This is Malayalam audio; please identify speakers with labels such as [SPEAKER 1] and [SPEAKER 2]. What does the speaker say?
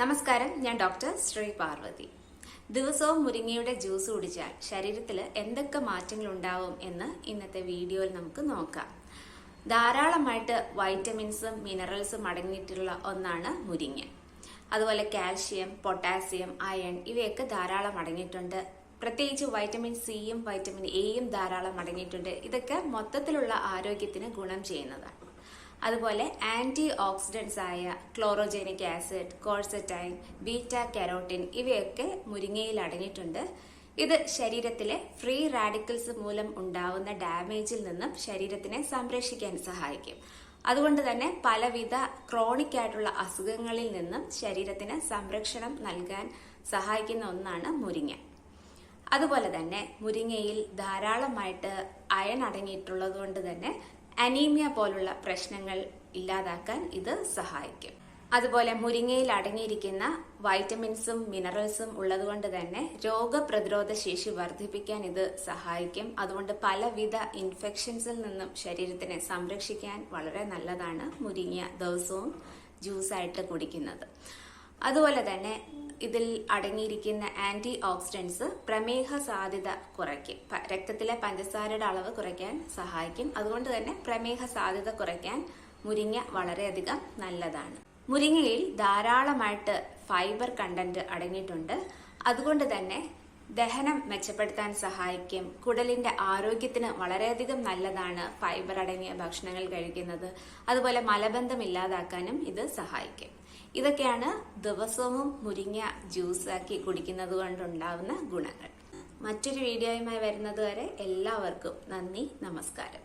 [SPEAKER 1] നമസ്കാരം ഞാൻ ഡോക്ടർ ശ്രീ പാർവതി. ദിവസവും മുരിങ്ങയുടെ ജ്യൂസ് കുടിച്ചാൽ ശരീരത്തിൽ എന്തൊക്കെ മാറ്റങ്ങൾ ഉണ്ടാവും എന്ന് ഇന്നത്തെ വീഡിയോയിൽ നമുക്ക് നോക്കാം. ധാരാളമായിട്ട് വൈറ്റമിൻസും മിനറൽസും അടങ്ങിയിട്ടുള്ള ഒന്നാണ് മുരിങ്ങ. അതുപോലെ കാൽഷ്യം പൊട്ടാസ്യം അയൺ ഇവയൊക്കെ ധാരാളം അടങ്ങിയിട്ടുണ്ട്. പ്രത്യേകിച്ച് വൈറ്റമിൻ സിയും വൈറ്റമിൻ എയും ധാരാളം അടങ്ങിയിട്ടുണ്ട്. ഇതൊക്കെ മൊത്തത്തിലുള്ള ആരോഗ്യത്തിന് ഗുണം ചെയ്യുന്നതാണ്. അതുപോലെ ആന്റി ഓക്സിഡൻസ് ആയ chlorogenic acid quercetin beta carotene ഇവയൊക്കെ മുരിങ്ങയിൽ അടങ്ങിയിട്ടുണ്ട്. ഇത് ശരീരത്തിലെ ഫ്രീ റാഡിക്കൽസ് മൂലം ഉണ്ടാവുന്ന ഡാമേജിൽ നിന്നും ശരീരത്തിനെ സംരക്ഷിക്കാൻ സഹായിക്കും. അതുകൊണ്ട് തന്നെ പലവിധ ക്രോണിക് ആയിട്ടുള്ള അസുഖങ്ങളിൽ നിന്നും ശരീരത്തിന് സംരക്ഷണം നൽകാൻ സഹായിക്കുന്ന ഒന്നാണ് മുരിങ്ങ. അതുപോലെ തന്നെ മുരിങ്ങയിൽ ധാരാളമായിട്ട് അയൺ അടങ്ങിയിട്ടുള്ളത് കൊണ്ട് തന്നെ അനീമിയ പോലുള്ള പ്രശ്നങ്ങൾ ഇല്ലാതാക്കാൻ ഇത് സഹായിക്കും. അതുപോലെ മുരിങ്ങയിൽ അടങ്ങിയിരിക്കുന്ന വൈറ്റമിൻസും മിനറൽസും ഉള്ളതുകൊണ്ട് തന്നെ രോഗപ്രതിരോധ ശേഷി വർദ്ധിപ്പിക്കാൻ ഇത് സഹായിക്കും. അതുകൊണ്ട് പലവിധ ഇൻഫെക്ഷൻസിൽ നിന്നും ശരീരത്തിനെ സംരക്ഷിക്കാൻ വളരെ നല്ലതാണ് മുരിങ്ങ ദിവസവും ജ്യൂസായിട്ട് കുടിക്കുന്നത്. അതുപോലെ തന്നെ ഇതിൽ അടങ്ങിയിരിക്കുന്ന ആന്റി ഓക്സിഡൻസ് പ്രമേഹ സാധ്യത കുറയ്ക്കും. രക്തത്തിലെ പഞ്ചസാരയുടെ അളവ് കുറയ്ക്കാൻ സഹായിക്കും. അതുകൊണ്ട് തന്നെ പ്രമേഹ സാധ്യത കുറയ്ക്കാൻ മുരിങ്ങ വളരെയധികം നല്ലതാണ്. മുരിങ്ങയിൽ ധാരാളമായിട്ട് ഫൈബർ കണ്ടന്റ് അടങ്ങിയിട്ടുണ്ട്. അതുകൊണ്ട് തന്നെ ദഹനം മെച്ചപ്പെടുത്താൻ സഹായിക്കും. കുടലിന്റെ ആരോഗ്യത്തിന് വളരെയധികം നല്ലതാണ് ഫൈബർ അടങ്ങിയ ഭക്ഷണങ്ങൾ കഴിക്കുന്നത്. അതുപോലെ മലബന്ധം ഇല്ലാതാക്കാനും ഇത് സഹായിക്കും. ഇതൊക്കെയാണ് ദിവസവും മുരിങ്ങ ജ്യൂസ് ആക്കി കുടിക്കുന്നത് കൊണ്ടുണ്ടാവുന്ന ഗുണങ്ങൾ. മറ്റൊരു വീഡിയോയുമായി വരുന്നത് വരെ എല്ലാവർക്കും നന്ദി നമസ്കാരം.